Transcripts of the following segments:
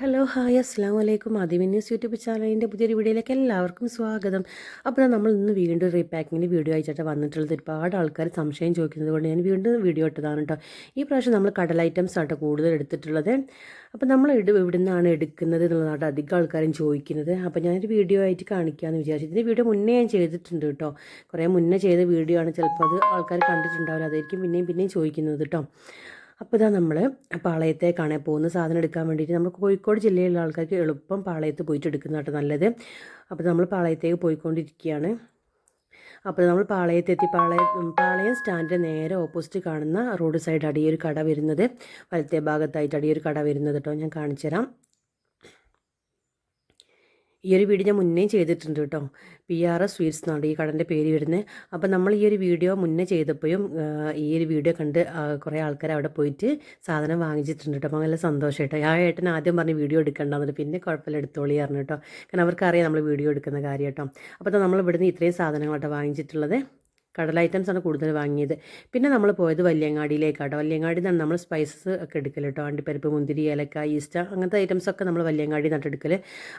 Hello hi അസ്സാം വലൈക്കും ആദ്യമി news YouTube ചാനലിന്റെ പുതിയൊരു വീഡിയോയിലേക്ക് എല്ലാവർക്കും സ്വാഗതം. അപ്പോൾ നമ്മൾ ഇന്ന് വീണ്ടും റീപാക്കിങ്ങിന്റെ വീഡിയോ അയച്ചിട്ട് വന്നിട്ടുള്ളത്. ഒരുപാട് ആൾക്കാർ സംശയം ചോദിക്കുന്നത് കൊണ്ട് ഞാൻ വീണ്ടും വീഡിയോ ഇട്ടതാണ് കേട്ടോ ഈ പ്രാവശ്യം നമ്മൾ കടൽ ഐറ്റംസ് ആട്ടോ കൂടുതൽ എടുത്തിട്ടുള്ളത്. അപ്പോൾ നമ്മൾ ഇട ഇവിടെ നിന്നാണ് എടുക്കുന്നത് എന്നുള്ളതാണ് അധികം ആൾക്കാരും ചോദിക്കുന്നത്. അപ്പോൾ ഞാനൊരു വീഡിയോ ആയിട്ട് കാണിക്കാമെന്ന് വിചാരിച്ചു. ഇതിന്റെ വീഡിയോ മുന്നേ ഞാൻ ചെയ്തിട്ടുണ്ട് കേട്ടോ കുറേ മുന്നേ ചെയ്ത വീഡിയോ ആണ്. ചിലപ്പോൾ അത് ആൾക്കാർ കണ്ടിട്ടുണ്ടാവില്ല. അതായിരിക്കും പിന്നെയും പിന്നെയും ചോദിക്കുന്നത് കേട്ടോ അപ്പോൾ ഇതാ നമ്മൾ പാളയത്തേക്കാണ് പോകുന്ന സാധനം എടുക്കാൻ വേണ്ടിയിട്ട് നമ്മൾ കോഴിക്കോട് ജില്ലയിലുള്ള ആൾക്കാർക്ക് എളുപ്പം പാളയത്ത് പോയിട്ട് എടുക്കുന്നതാണ് നല്ലത്. അപ്പോൾ നമ്മൾ പാളയത്തേക്ക് പോയിക്കൊണ്ടിരിക്കുകയാണ് അപ്പോൾ നമ്മൾ പാളയത്തെത്തി പാളയം പാളയം സ്റ്റാൻഡിന്റെ നേരെ ഓപ്പോസിറ്റ് കാണുന്ന റോഡ് സൈഡ് അടിയൊരു കട വരുന്നത്. വലത്തെ ഭാഗത്തായിട്ട് അടിയൊരു കട വരുന്നത് കേട്ടോ ഞാൻ കാണിച്ചു തരാം ഈ ഒരു വീഡിയോ ഞാൻ മുന്നേ ചെയ്തിട്ടുണ്ട് കേട്ടോ. പി ആർ എസ് സ്വീറ്റ്സ് എന്നാണ് ഈ കടന്റെ പേര് വരുന്നത് അപ്പോൾ നമ്മൾ ഈ ഒരു വീഡിയോ മുന്നേ ചെയ്തപ്പോഴും ഈ ഒരു വീഡിയോ കണ്ട് കുറേ ആൾക്കാർ അവിടെ പോയിട്ട് സാധനം വാങ്ങിച്ചിട്ടുണ്ട് കേട്ടോ. അപ്പോൾ നല്ല സന്തോഷം കേട്ടോ ആ ഏട്ടൻ ആദ്യം പറഞ്ഞ് വീഡിയോ എടുക്കണ്ടെന്നിട്ട് പിന്നെ കുഴപ്പമില്ല എടുത്തോളി പറഞ്ഞു കേട്ടോ. കാരണം അവർക്കറിയാം നമ്മൾ വീഡിയോ എടുക്കുന്ന കാര്യം കേട്ടോ. അപ്പോൾ നമ്മൾ ഇവിടുന്ന് ഇത്രയും സാധനങ്ങളാട്ടോ വാങ്ങിച്ചിട്ടുള്ളത്. കടല ഐറ്റംസ് ആണ് കൂടുതൽ വാങ്ങിയത്. പിന്നെ നമ്മൾ പോയത് വല്യങ്ങാടിയിലേക്കാട്ടോ വല്യങ്ങാടി നിന്നാണ് നമ്മൾ സ്പൈസസ് ഒക്കെ എടുക്കൽ കേട്ടോ അണ്ടിപ്പരിപ്പ് മുന്തിരി ഏലക്ക ഈസ്റ്റ അങ്ങനത്തെ ഐറ്റംസ് ഒക്കെ നമ്മൾ വല്യങ്ങാടി നട്ടെടുക്കൽ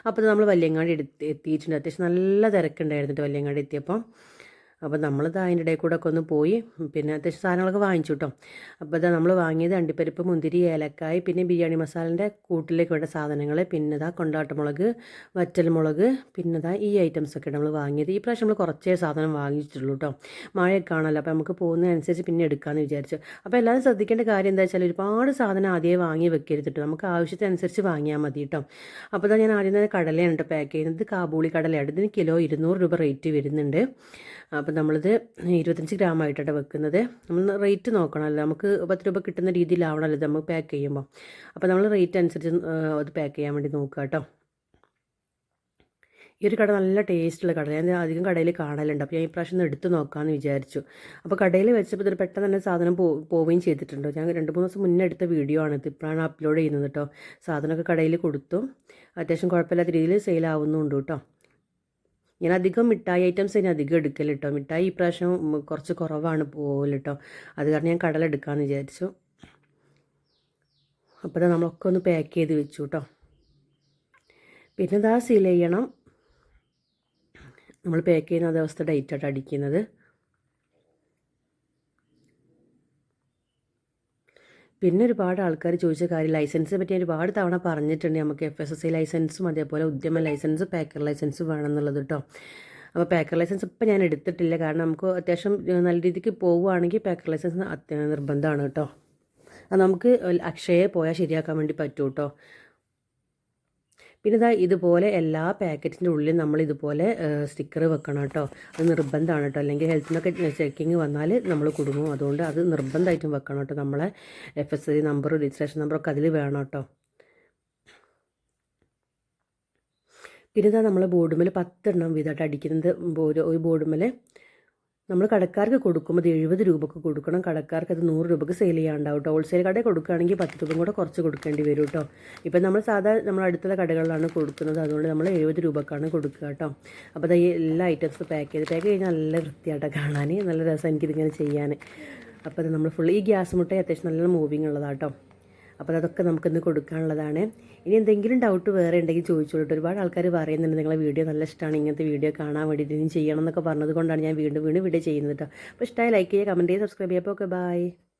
അപ്പോൾ നമ്മൾ വല്യങ്ങാടി എടുത്ത് എത്തിയിട്ടുണ്ട്. അത്യാവശ്യം നല്ല തിരക്കുണ്ടായിരുന്നു വല്യങ്ങാടി എത്തിയപ്പോൾ അപ്പോൾ നമ്മളിത് അതിന്റെ ഇടയിൽ കൂടെ ഒക്കെ ഒന്ന് പോയി പിന്നെ അത്യാവശ്യം സാധനങ്ങളൊക്കെ വാങ്ങിച്ചു കേട്ടോ അപ്പോൾ ഇതാ നമ്മൾ വാങ്ങിയത് അണ്ടിപ്പരിപ്പ് മുന്തിരി ഏലക്കായ് പിന്നെ ബിരിയാണി മസാലന്റെ കൂട്ടിലേക്ക് വേണ്ട സാധനങ്ങൾ പിന്നെ ഇതാ കൊണ്ടാട്ടമുളക് വറ്റൽമുളക് പിന്നെ ഇതാ ഈ ഐറ്റംസ് ഒക്കെ നമ്മൾ വാങ്ങിയത്. ഈ പ്രാവശ്യം നമ്മൾ കുറച്ചേ സാധനം വാങ്ങിച്ചിട്ടുള്ളൂ കേട്ടോ മഴയൊക്കെ ആണല്ലോ അപ്പോൾ നമുക്ക് പോകുന്നതനുസരിച്ച് പിന്നെ എടുക്കാമെന്ന് വിചാരിച്ചു. അപ്പോൾ എല്ലാവരും ശ്രദ്ധിക്കേണ്ട കാര്യം എന്താ വെച്ചാൽ ഒരുപാട് സാധനം ആദ്യമേ വാങ്ങി വെക്കരുത് കേട്ടോ നമുക്ക് ആവശ്യത്തിനനുസരിച്ച് വാങ്ങിയാൽ മതി കേട്ടോ അപ്പോൾ ഇതാ ഞാൻ ആദ്യം തന്നെ കടലയാണ് കേട്ടോ പാക്ക് ചെയ്യുന്നത്. കാബൂളി കടലയാണ് ഇതിന് കിലോ ഇരുന്നൂറ് രൂപ റേറ്റ് വരുന്നുണ്ട്. അപ്പോൾ നമ്മളിത് ഇരുപത്തഞ്ച് ഗ്രാം ആയിട്ടാണ് വെക്കുന്നത്. നമ്മൾ റേറ്റ് നോക്കണമല്ലോ. നമുക്ക് പത്ത് രൂപ കിട്ടുന്ന രീതിയിലാവണമല്ലോ ഇത് നമുക്ക് പാക്ക് ചെയ്യുമ്പോൾ. അപ്പോൾ നമ്മൾ റേറ്റ് അനുസരിച്ച് അത് പാക്ക് ചെയ്യാൻ വേണ്ടി നോക്കുക കേട്ടോ ഈ ഒരു കട നല്ല ടേസ്റ്റുള്ള കട ഞാൻ അധികം കടയിൽ കാണലുണ്ട്. അപ്പോൾ ഞാൻ ഈ പ്രാവശ്യം ഒന്ന് എടുത്ത് നോക്കാമെന്ന് വിചാരിച്ചു. അപ്പോൾ കടയിൽ വെച്ചപ്പോൾ ഇതിൽ പെട്ടെന്ന് തന്നെ സാധനം പോവുകയും ചെയ്തിട്ടുണ്ട്. ഞാൻ രണ്ട് മൂന്ന് ദിവസം മുന്നേ എടുത്ത വീഡിയോ ആണ് ഇപ്പോഴാണ് അപ്ലോഡ് ചെയ്യുന്നത് കേട്ടോ സാധനമൊക്കെ കടയിൽ കൊടുത്തു. അത്യാവശ്യം കുഴപ്പമില്ലാത്ത രീതിയിൽ സെയിൽ ആവുന്നുണ്ട് കേട്ടോ ഞാൻ അധികം മിഠായി ഐറ്റംസ് ഞാൻ അധികം എടുക്കൽ കേട്ടോ മിഠായി ഈ പ്രാവശ്യം കുറച്ച് കുറവാണ് പോകൽ കേട്ടോ അത് കാരണം ഞാൻ കടലെടുക്കാമെന്ന് വിചാരിച്ചു. അപ്പോൾ നമ്മളൊക്കെ ഒന്ന് പാക്ക് ചെയ്ത് വെച്ചു കേട്ടോ പിന്നെ ഇതാ സീൽ ചെയ്യണം. നമ്മൾ പാക്ക് ചെയ്യുന്ന ദിവസത്തെ ഡേറ്റായിട്ട് അടിക്കുന്നത്. പിന്നെ ഒരുപാട് ആൾക്കാർ ചോദിച്ച കാര്യം ലൈസൻസിനെ പറ്റി ഒരുപാട് തവണ പറഞ്ഞിട്ടുണ്ട്. നമുക്ക് എഫ് എസ് എസ് സി ലൈസൻസും അതേപോലെ ഉദ്യമ ലൈസൻസ് പാക്കർ ലൈസൻസ് വേണമെന്നുള്ളത് കേട്ടോ അപ്പോൾ പാക്കർ ലൈസൻസ് ഇപ്പം ഞാൻ എടുത്തിട്ടില്ല. കാരണം നമുക്ക് അത്യാവശ്യം നല്ല രീതിക്ക് പോവുകയാണെങ്കിൽ പാക്കർ ലൈസൻസ് നിർബന്ധമാണ് കേട്ടോ അത് നമുക്ക് അക്ഷയെ പോയാൽ ശരിയാക്കാൻ വേണ്ടി പറ്റൂ കേട്ടോ പിന്നെ ഇതാ ഇതുപോലെ എല്ലാ പാക്കറ്റിന്റെ ഉള്ളിൽ നമ്മൾ ഇതുപോലെ സ്റ്റിക്കർ വെക്കണം കേട്ടോ. അത് നിർബന്ധമാണ് കേട്ടോ. അല്ലെങ്കിൽ ഹെൽത്തിനൊക്കെ ചെക്കിങ് വന്നാൽ നമ്മൾ കുടുങ്ങും. അതുകൊണ്ട് അത് നിർബന്ധമായിട്ടും വെക്കണം കേട്ടോ. നമ്മളെ F S C number registration നമ്പറൊക്കെ അതിൽ വേണം കേട്ടോ. പിന്നെ ഇതാ നമ്മൾ ബോർഡുമേൽ പത്തെണ്ണം വീതമായിട്ട് അടിക്കുന്നത് ഒരു ബോർഡുമേൽ നമ്മൾ കടക്കാർക്ക് കൊടുക്കുമ്പോൾ എഴുപത് രൂപക്ക് കൊടുക്കണം. കടക്കാർക്ക് അത് നൂറ് രൂപക്ക് സെയിൽ ചെയ്യാണ്ടാവും കേട്ടോ ഹോൾസെയിൽ കടയിൽ കൊടുക്കുകയാണെങ്കിൽ പത്ത് രൂപ കൂടെ കുറച്ച് കൊടുക്കേണ്ടി വരും കേട്ടോ ഇപ്പം നമ്മൾ സാധാ നമ്മൾ അടുത്തുള്ള കടകളിലാണ് കൊടുക്കുന്നത്. അതുകൊണ്ട് നമ്മൾ എഴുപത് രൂപക്കാണ് കൊടുക്കുക കേട്ടോ അപ്പോൾ അത് എല്ലാ ഐറ്റംസ് പാക്ക് ചെയ്ത് പാക്ക് കഴിഞ്ഞാൽ നല്ല വൃത്തിയായിട്ടാണ് കാണാൻ. നല്ല രസം എനിക്കിതിങ്ങനെ ചെയ്യാൻ. അപ്പോൾ അത് നമ്മൾ ഫുൾ ഈ ഗ്യാസ് മുട്ട അത്യാവശ്യം നല്ല മൂവിങ് ഉള്ളതാട്ടോ അപ്പോൾ അതൊക്കെ നമുക്കിന്ന് കൊടുക്കാനുള്ളതാണ്. ഇനി എന്തെങ്കിലും ഡൗട്ട് വേറെ ഉണ്ടെങ്കിൽ ചോദിച്ചോളൂ. ഒരുപാട് ആൾക്കാർ പറയുന്നുണ്ട് നിങ്ങളെ വീഡിയോ നല്ല ഇഷ്ടമാണ് ഇങ്ങനത്തെ വീഡിയോ കാണാൻ വേണ്ടിയിട്ട് ഇനി ചെയ്യണം എന്നൊക്കെ പറഞ്ഞത് കൊണ്ടാണ് ഞാൻ വീണ്ടും വീണ്ടും വീഡിയോ ചെയ്യുന്നത് കേട്ടോ അപ്പോൾ ഇഷ്ടമായി ലൈക്ക് ചെയ്യുക കമന്റ് ചെയ്യുക സബ്സ്ക്രൈബ് ചെയ്യുക. അപ്പോൾ ഓക്കെ ബൈ